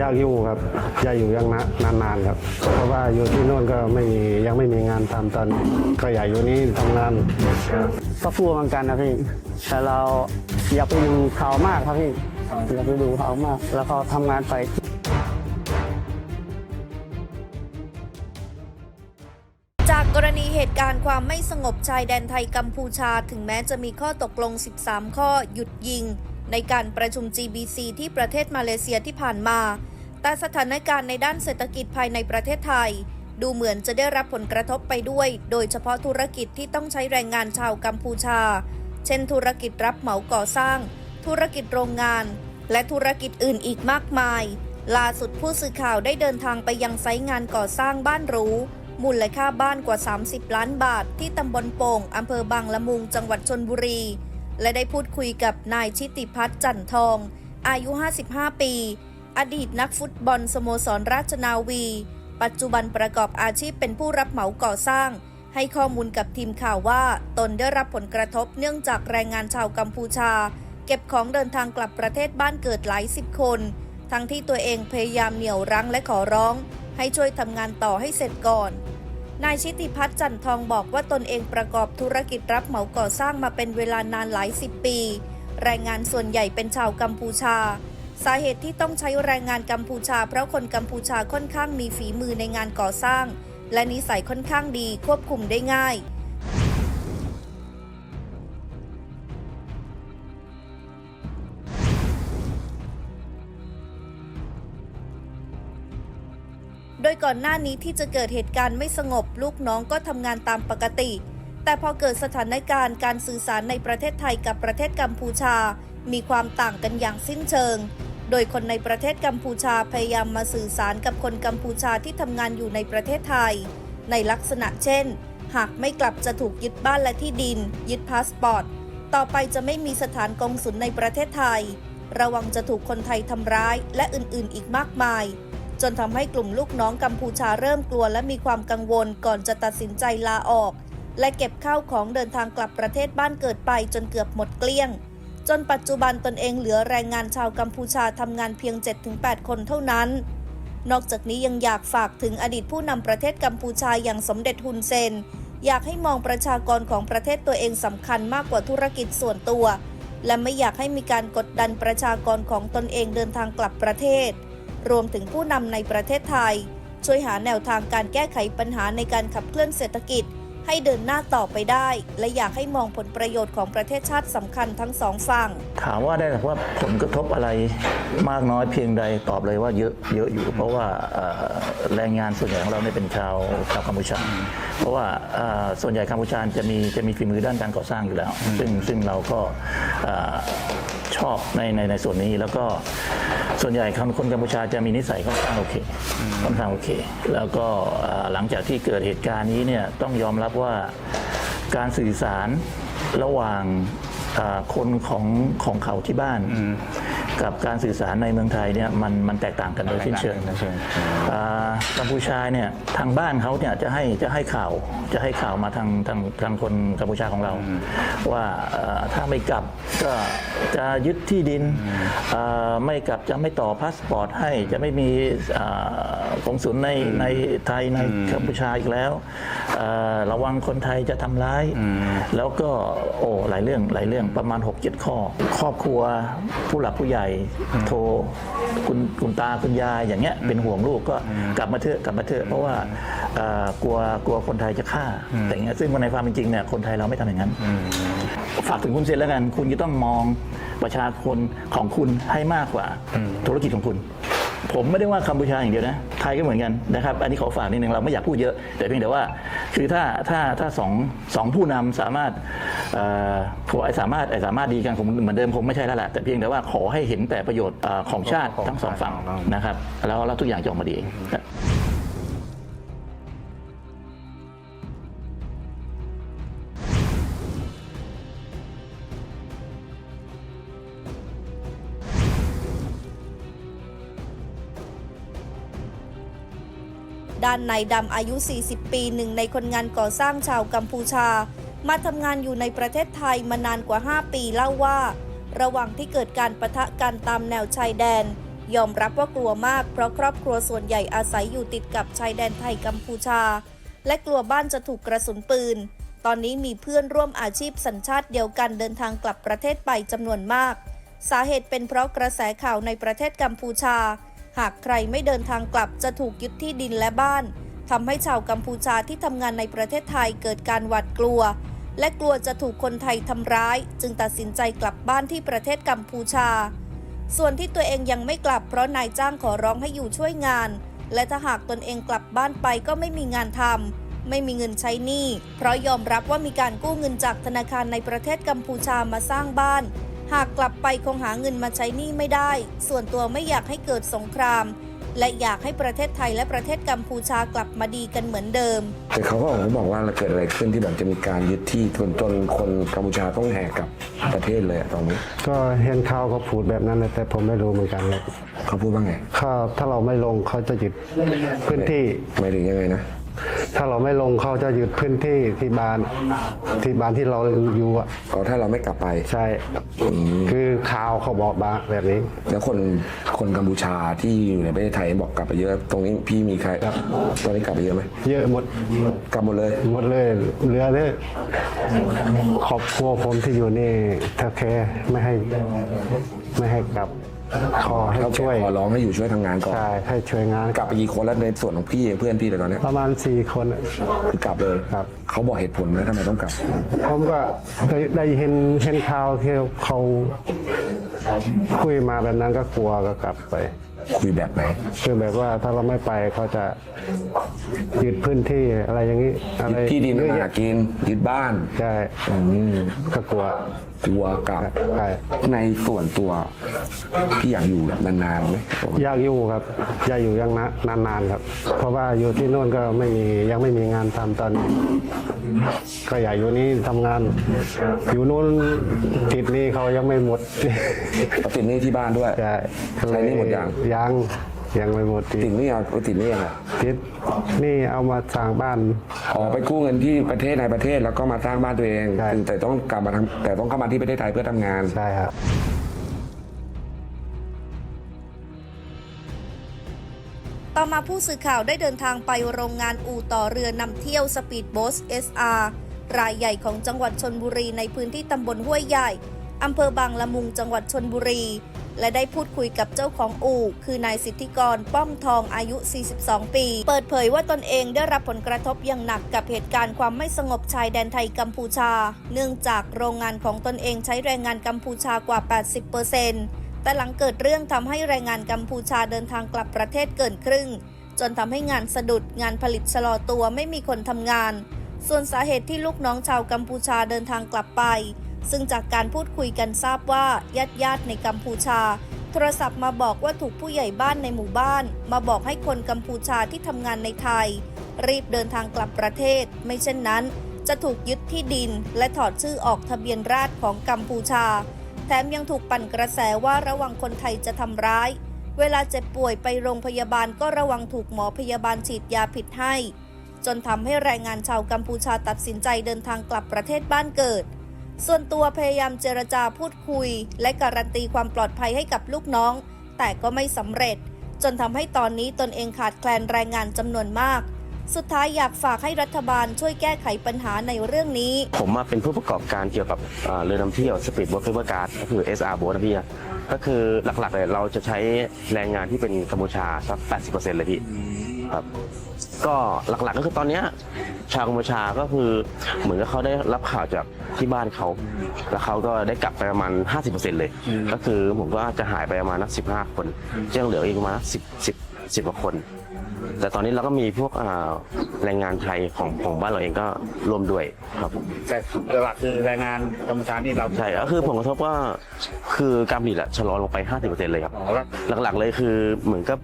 ยากอยู่ครับอยากอยู่ยังนานานๆครับ เพราะว่าอยู่ที่โน่นก็ไม่มียังไม่มีงานทำตอนก็อยากอยู่นี่ทำงานก็กลัวเหมือนกันนะพี่ แต่เราอย่าไปดูเขามากครับพี่อย่าไปดูเขามาก แล้วก็ทำงานไปจากกรณีเหตุการณ์ความไม่สงบชายแดนไทยกัมพูชา ถึงแม้จะมีข้อตกลง 13 ข้อหยุดยิง ในการประชุม GBC ที่ประเทศมาเลเซียที่ผ่านมา แต่สถานการณ์ในด้านเศรษฐกิจภายในประเทศไทย ดูเหมือนจะได้รับผลกระทบไปด้วย โดยเฉพาะธุรกิจที่ต้องใช้แรงงานชาวกัมพูชา เช่น ธุรกิจรับเหมาก่อสร้าง ธุรกิจโรงงาน และธุรกิจอื่นอีกมากมาย ล่าสุดผู้สื่อข่าวได้เดินทางไปยังไซต์งานก่อสร้างบ้านหรูมูลค่าบ้านกว่า 30 ล้านบาท ที่ตำบลโป่ง อำเภอบางละมุง จังหวัดชนบุรี และได้พูดคุยกับนายชิติพัฒน์จันทอง อายุ 55 ปี อดีตนักฟุตบอลสโมสรราชนาวี ปัจจุบันประกอบอาชีพเป็นผู้รับเหมาก่อสร้าง ให้ข้อมูลกับทีมข่าวว่าตนได้รับผลกระทบเนื่องจากแรงงานชาวกัมพูชา เก็บของเดินทางกลับประเทศบ้านเกิดหลายสิบคน ทั้งที่ตัวเองพยายามเหนี่ยวรั้งและขอร้อง ให้ช่วยทำงานต่อให้เสร็จก่อน นายชิติพัฒน์จันทองบอกว่าตนเองประกอบธุรกิจรับเหมาก่อสร้างมาเป็นเวลานานหลายสิบปี แรงงานส่วนใหญ่เป็นชาวกัมพูชา สาเหตุที่ต้องใช้แรงงานกัมพูชา เพราะคนกัมพูชาค่อนข้างมีฝีมือในงานก่อสร้าง และนิสัยค่อนข้างดีควบคุมได้ง่าย โดยก่อนหน้านี้ที่จะเกิดเหตุการณ์ไม่สงบ ลูกน้องก็ทำงานตามปกติ แต่พอเกิดสถานการณ์การสื่อสารในประเทศไทยกับประเทศกัมพูชา มีความต่างกันอย่างสิ้นเชิง โดยคนในประเทศกัมพูชาพยายามมาสื่อสารกับคนกัมพูชาที่ทำงานอยู่ในประเทศไทย ในลักษณะเช่น หากไม่กลับจะถูกยึดบ้านและที่ดิน ยึดพาสปอร์ต ต่อไปจะไม่มีสถานกงสุลในประเทศไทย ระวังจะถูกคนไทยทำร้ายและอื่นๆ อีกมากมาย จนทำให้กลุ่มลูกน้องกัมพูชาเริ่มกลัวและมีความกังวลก่อนจะตัดสินใจลาออก และเก็บข้าวของเดินทางกลับประเทศบ้านเกิดไปจนเกือบหมดเกลี้ยง จนปัจจุบันตนเองเหลือแรงงานชาวกัมพูชาทำงานเพียง 7-8 คนเท่านั้น นอกจากนี้ยังอยากฝากถึงอดีตผู้นำประเทศกัมพูชาอย่างสมเด็จฮุนเซน อยากให้มองประชากรของประเทศตัวเองสำคัญมากกว่าธุรกิจส่วนตัว และไม่อยากให้มีการกดดันประชากรของตนเองเดินทางกลับประเทศ รวมถึงผู้นำในประเทศไทย ช่วยหาแนวทางการแก้ไขปัญหาในการขับเคลื่อนเศรษฐกิจ ให้เดินหน้าต่อไปได้ และอยากให้มองผลประโยชน์ของประเทศชาติสำคัญทั้งสองฝั่ง ถามว่าได้รับว่าผลกระทบอะไรมากน้อยเพียงใดตอบเลยว่าเยอะเยอะอยู่ เพราะว่า แรงงานส่วนใหญ่ของเราเนี่ยเป็นชาวชาวกัมพูชา เพราะว่าเอ่อส่วนใหญ่กัมพูชาจะมีจะมีฝีมือด้านการก่อสร้างอยู่แล้ว ซึ่งซึ่งเราก็เอ่อชอบในในในส่วนนี้แล้วก็ส่วนใหญ่คนคนกัมพูชาจะมีนิสัยค่อนข้างโอเคค่อนข้างโอเค แล้วก็เอ่อหลังจากที่เกิดเหตุการณ์นี้เนี่ยต้องยอมรับว่าการสื่อสารระหว่างอ่าคนของของเขาที่บ้าน กับการสื่อสารในเมืองไทยเนี่ยมันมันแตกต่างกันโดยสิ้นเชิงอ่ากัมพูชาเนี่ยทางบ้านเขาเนี่ยจะให้จะให้ข่าวจะให้ข่าวมาทางทางทางคนกัมพูชาของเรา ว่าเอ่อถ้าไม่กลับก็จะยึดที่ดินอ่าไม่กลับจะไม่ต่อพาสปอร์ตให้จะไม่มีอ่ากงสุลในในไทยในกัมพูชาอีกแล้วเอ่อระวังคนไทยจะทำร้าย แล้วก็โอ้หลายเรื่องหลายเรื่องประมาณ 6-7 ข้อ ครอบครัวผู้หลักผู้ใหญ่โทรคุณคุณตาคุณยายอย่างเงี้ยเป็นห่วงลูกก็กลับมาเถอะกลับมาเถอะเพราะว่าเอ่อกลัวกลัวคนไทยจะฆ่าแต่อย่างเงี้ยซึ่งในความเป็นจริงเนี่ยคนไทยเราไม่ทำอย่างนั้นฝากถึงคุณเซนแล้วกัน คุณจะต้องมองประชาชนของคุณให้มากกว่าธุรกิจของคุณ ผมไม่ได้ว่ากัมพูชาอย่างเดียวนะไทยก็เหมือนกันนะครับอันนี้ขอฝากนิดนึงเราไม่อยากพูดเยอะ แต่เพียงแต่ว่าคือถ้าถ้าถ้าสองสองผู้นำสามารถเอ่อขอไอ้สามารถไอ้สามารถดีกันคงเหมือนเดิมคงไม่ใช่แล้วแหละแต่เพียงแต่ว่าขอให้เห็นแต่ประโยชน์ของชาติทั้งสองฝั่งนะครับแล้วแล้วทุกอย่างจะออกมาดีเอง นายดำอายุ 40 ปีหนึ่งในคนงานก่อสร้างชาวกัมพูชา มาทำงานอยู่ในประเทศไทยมานานกว่า 5 ปีเล่าว่า ระหว่างที่เกิดการประทะกันตามแนวชายแดน ยอมรับว่ากลัวมาก เพราะครอบครัวส่วนใหญ่อาศัยอยู่ติดกับชายแดนไทยกัมพูชา และกลัวบ้านจะถูกกระสุนปืน ตอนนี้มีเพื่อนร่วมอาชีพสัญชาติเดียวกันเดินทางกลับประเทศไปจำนวนมาก สาเหตุเป็นเพราะกระแสข่าวในประเทศกัมพูชา หากใครไม่เดินทางกลับจะถูกยึดที่ดินและบ้านทำให้ชาวกัมพูชาที่ทำงานในประเทศไทยเกิดการหวาดกลัว และกลัวจะถูกคนไทยทำร้าย จึงตัดสินใจกลับบ้านที่ประเทศกัมพูชา ส่วนที่ตัวเองยังไม่กลับเพราะนายจ้างขอร้องให้อยู่ช่วยงาน และถ้าหากตนเองกลับบ้านไปก็ไม่มีงานทำไม่มีเงินใช้หนี้เพราะยอมรับว่ามีการกู้เงินจากธนาคารในประเทศกัมพูชามาสร้างบ้าน หากกลับไปคงหาเงินมาใช้หนี้ไม่ได้ ส่วนตัวไม่อยากให้เกิดสงคราม และอยากให้ประเทศไทยและประเทศกัมพูชากลับมาดีกันเหมือนเดิม แต่เขาก็ออกมาบอกว่าเกิดอะไรขึ้นที่แบบจะมีการยึดที่จนจนคนกัมพูชาต้องแหกกลับประเทศเลยอะตอนนี้ ก็เห็นข่าวเขาพูดแบบนั้นเลยแต่ผมไม่รู้เหมือนกันครับเขาพูดว่าไง ถ้าถ้าเราไม่ลงเขาจะยึดพื้นที่หมายถึงยังไงนะ ถ้าเราไม่ลงเขาจะยึดพื้นที่ที่บ้านที่บ้านที่เราอยู่อะอ๋อถ้าเราไม่กลับไป ใช่คือข่าวเขาบอกมาแบบนี้ แล้วคนคนกัมพูชาที่อยู่ในประเทศไทยบอกกลับไปเยอะ ตรงนี้พี่มีใครครับตอนนี้กลับไปเยอะไหมเยอะหมดกลับหมดเลยหมดเลยเหลือเลยครอบครัวผมที่อยู่นี่เธอแค่ไม่ให้ไม่ให้กลับ ขอให้เขาช่วย ขอร้องให้อยู่ช่วยทำงานก่อนใช่ให้ช่วยงานกลับไปกี่คนแล้วในส่วนของพี่เองเพื่อนพี่เลยตอนเนี้ยประมาณสี่คนอะ คือกลับเลยครับ เขาบอกเหตุผลนะทำไมต้องกลับ ผมก็ได้ได้เห็นเห็นข่าวที่เขาคุยมาแบบนั้นก็กลัวก็กลับไป คุยแบบไหนคือแบบว่าถ้าเราไม่ไปเขาจะยึดพื้นที่อะไรอย่างนี้อะไรที่ดินเยอะหาแยะกินยึดบ้านใช่อืมก็กลัวกลัวกลับใช่ในส่วนตัวพี่อยากอยู่แบบนานๆไหมอยากอยู่ครับอยากอยู่อยังนะนานๆครับ เพราะว่าอยู่ที่โน่นก็ไม่มียังไม่มีงานทำตอนนี้ก็อยากอยู่นี่ทำงาน อยู่นู่นติดหนี้เขายังไม่หมดเอาติดหนี้ที่บ้านด้วย ใช่ใช้หนี้หมดยังยังยังไม่หมดติดหนี้เอาเอาติดหนี้ยังไงติดหนี่เอามาสร้างบ้านอ๋อไปกู้เงินที่ประเทศในประเทศแล้วก็มาสร้างบ้านตัวเองใช่แต่ต้องกลับมาทำแต่ต้องเข้ามาที่ประเทศไทยเพื่อทำงานใช่ครับต่อมาผู้สื่อข่าวได้เดินทางไปโรงงานอู่ต่อเรือนำเที่ยวสปีดโบ๊ท SR รายใหญ่ของจังหวัดชนบุรีในพื้นที่ตำบลห้วยใหญ่อำเภอบางละมุงจังหวัดชนบุรี และได้พูดคุยกับเจ้าของอู่ คือนายสิทธิกรป้อมทองอายุ 42 ปี เปิดเผยว่าตนเองได้รับผลกระทบอย่างหนักกับเหตุการณ์ความไม่สงบชายแดนไทยกัมพูชา เนื่องจากโรงงานของตนเองใช้แรงงานกัมพูชากว่า 80%แต่หลังเกิดเรื่องทำให้แรงงานกัมพูชาเดินทางกลับประเทศเกินครึ่ง จนทำให้งานสะดุดงานผลิตชะลอตัวไม่มีคนทำงาน ส่วนสาเหตุที่ลูกน้องชาวกัมพูชาเดินทางกลับไป ซึ่งจากการพูดคุยกันทราบว่าญาติญาติๆในกัมพูชา โทรศัพท์มาบอกว่าถูกผู้ใหญ่บ้านในหมู่บ้าน มาบอกให้คนกัมพูชาที่ทำงานในไทย รีบเดินทางกลับประเทศ ไม่เช่นนั้น จะถูกยึดที่ดิน และถอดชื่อออกทะเบียนราษฎรของกัมพูชา แถมยังถูกปั่นกระแสว่าระวังคนไทยจะทำร้าย เวลาเจ็บป่วยไปโรงพยาบาลก็ระวังถูกหมอพยาบาลฉีดยาผิดให้ จนทำให้แรงงานชาวกัมพูชาตัดสินใจเดินทางกลับประเทศบ้านเกิด ส่วนตัวพยายามเจรจาพูดคุย และการันตีความปลอดภัยให้กับลูกน้อง แต่ก็ไม่สำเร็จ จนทำให้ตอนนี้ตนเองขาดแคลนแรงงานจำนวนมาก สุดท้ายอยากฝากให้รัฐบาลช่วยแก้ไขปัญหาในเรื่องนี้ ผมมาเป็นผู้ประกอบการเกี่ยวกับเอ่อเรือนำเที่ยวสปีดโบ๊ทเฟเวอร์การ์ดก็คือ SR โบ๊ทนะพี่นะก็คือหลักๆเลยเราจะใช้แรงงานที่เป็นกัมพูชาสัก 80%เลยพี่ครับ ก็หลักๆก็คือตอนเนี้ยชาวกัมพูชาก็คือเหมือนกับเขาได้รับข่าวจากที่บ้านเขา แล้วเขาก็ได้กลับไปประมาณ 50%เลย ก็คือผมก็จะหายไปประมาณนัก15 คนยังเหลืออีกประมาณ10 10 10กว่าคน แต่ตอนนี้เราก็มีพวกอ่าแรงงานไทยของของบ้านเราเองก็รวมด้วยครับ แต่หลักคือแรงงานกัมพูชานี่เราใช่ก็คือผลกระทบว่าคือการผลิตอะชะลอลงไป 50%เลยครับหลักๆเลยคือเหมือนกับ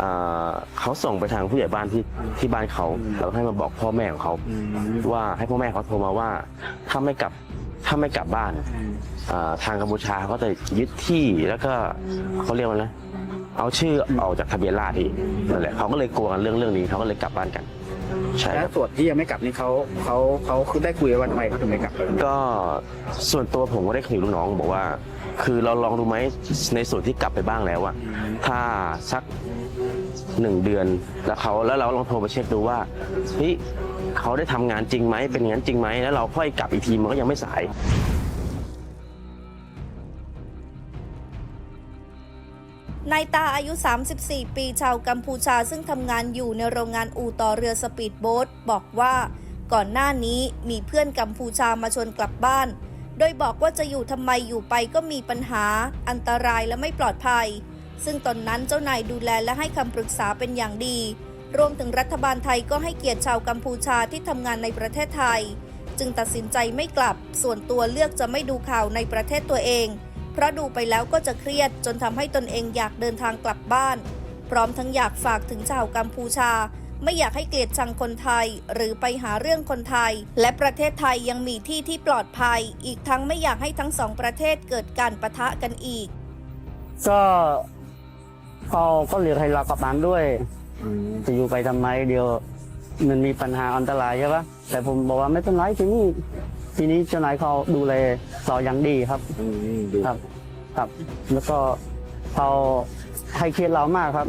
อ่าเขาส่งไปทางผู้ใหญ่บ้านที่ที่บ้านเขาแล้วให้มาบอกพ่อแม่ของเขาว่าให้พ่อแม่เขาโทรมาว่าถ้าไม่กลับถ้าไม่กลับบ้านอ่าทางกัมพูชาเขาจะยึดที่แล้วก็เขาเรียกว่าไงเอาชื่อออกจากทะเบียนราษฎร์ที่นั่นแหละเขาก็เลยกลัวกันเรื่องเรื่องนี้เขาก็เลยกลับบ้านกัน ใช่คแล้รัวบส่วนที่ยังไม่กลับนี่เขาเขาเขาคือได้คุยกันว่าทำไมเขาถึงไม่กลับก็ส่วนตัวผมก็ได้คุยกับลูกน้องบอกว่า คือเราลองดูไหมในส่วนที่กลับไปบ้างแล้วอะถ้าสัก หนึ่งเดือน แล้วเขาแล้วเราลองโทรไปเช็คดูว่าเฮ้ยเขาได้ทำงานจริงไหมเป็นอย่างนั้นจริงไหมแล้วเราค่อยกลับอีกทีมันก็ยังไม่สาย นายตาอายุ 34 ปีชาวกัมพูชาซึ่งทำงานอยู่ในโรงงานอู่ต่อเรือสปีดโบ๊ทบอกว่าก่อนหน้านี้มีเพื่อนกัมพูชามาชวนกลับบ้าน โดยบอกว่าจะอยู่ทำไมอยู่ไปก็มีปัญหา อันตรายและไม่ปลอดภัย ซึ่งตอนนั้นเจ้านายดูแลและให้คำปรึกษาเป็นอย่างดี รวมถึงรัฐบาลไทยก็ให้เกียรติชาวกัมพูชาที่ทำงานในประเทศไทย จึงตัดสินใจไม่กลับ ส่วนตัวเลือกจะไม่ดูข่าวในประเทศตัวเอง เพราะดูไปแล้วก็จะเครียดจนทำให้ตนเองอยากเดินทางกลับบ้าน พร้อมทั้งอยากฝากถึงชาวกัมพูชาไม่อยากให้เกลียดชังคนไทยหรือไปหาเรื่องคนไทย และประเทศไทยยังมีที่ที่ปลอดภัย อีกทั้งไม่อยากให้ทั้งสองประเทศเกิดการประทะกันอีก ก็ เขาก็เรียกให้เรากลับบ้านด้วยจะอยู่ไปทำไมเดี๋ยวมันมีปัญหาอันตรายใช่ปะแต่ผมบอกว่าไม่เป็นไรทีนี้ทีนี้เจ้านายเขาดูแลเราอย่างดีครับครับ ครับ แล้วก็เขาให้เคียรติเรามากครับ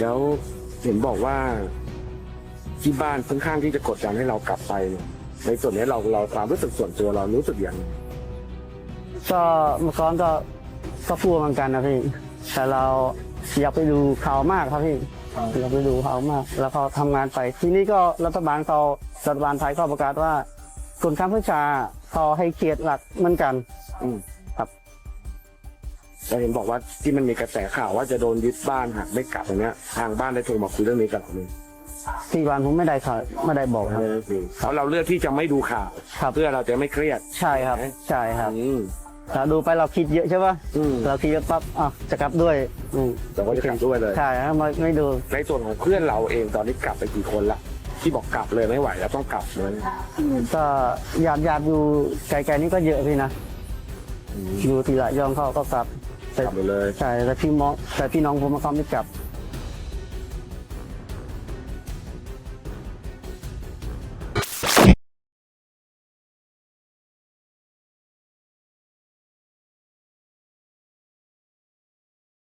แล้วเห็นบอกว่า ที่บ้านค่อนข้างที่จะกดดันให้เรากลับไปในส่วนนี้เราเราความรู้สึกส่วนตัวเรารู้สึกอย่างไรก็เมื่อก่อนก็ ก็กลัวเหมือนกันนะพี่แต่เราอยากไปดูข่าวมากครับพี่อยากไปดูข่าวมาก แล้วก็ทำงานไปทีนี้ก็รัฐบาลเขารัฐบาลไทยก็ประกาศว่าคนข้ามประชาเขาให้เกียรติหลักเหมือนกัน อืมครับเราเห็นบอกว่าที่มันมีกระแสข่าวว่าจะโดนยึดบ้านหากไม่กลับอย่างเนี้ย ทางบ้านได้โทรมาคุยเรื่องนี้กับเราไหมที่บ้านผมไม่ได้ข่าวไม่ได้บอกครับเพราะเราเลือกที่จะไม่ดูข่าวครับเพื่อเราจะไม่เครียด ใช่ครับ ใช่ครับอืม เราดูไปเราคิดเยอะใช่ปะอืม เราคิดเยอะปั๊บอะจะกลับด้วยอืมแต่ว่าจะกลับด้วยเลย ใช่ครับไม่ไม่ดูในส่วนของเพื่อนเราเองตอนนี้กลับไปกี่คนละที่บอกกลับเลยไม่ไหวแล้วต้องกลับเลยก็ญาติญาติอยู่ไกลๆนี่ก็เยอะพี่นะอยู่ทีละยองเขาก็กลับแต่กลับไปเลย ใช่แต่พี่มองแต่พี่น้องผมเขาไม่กลับ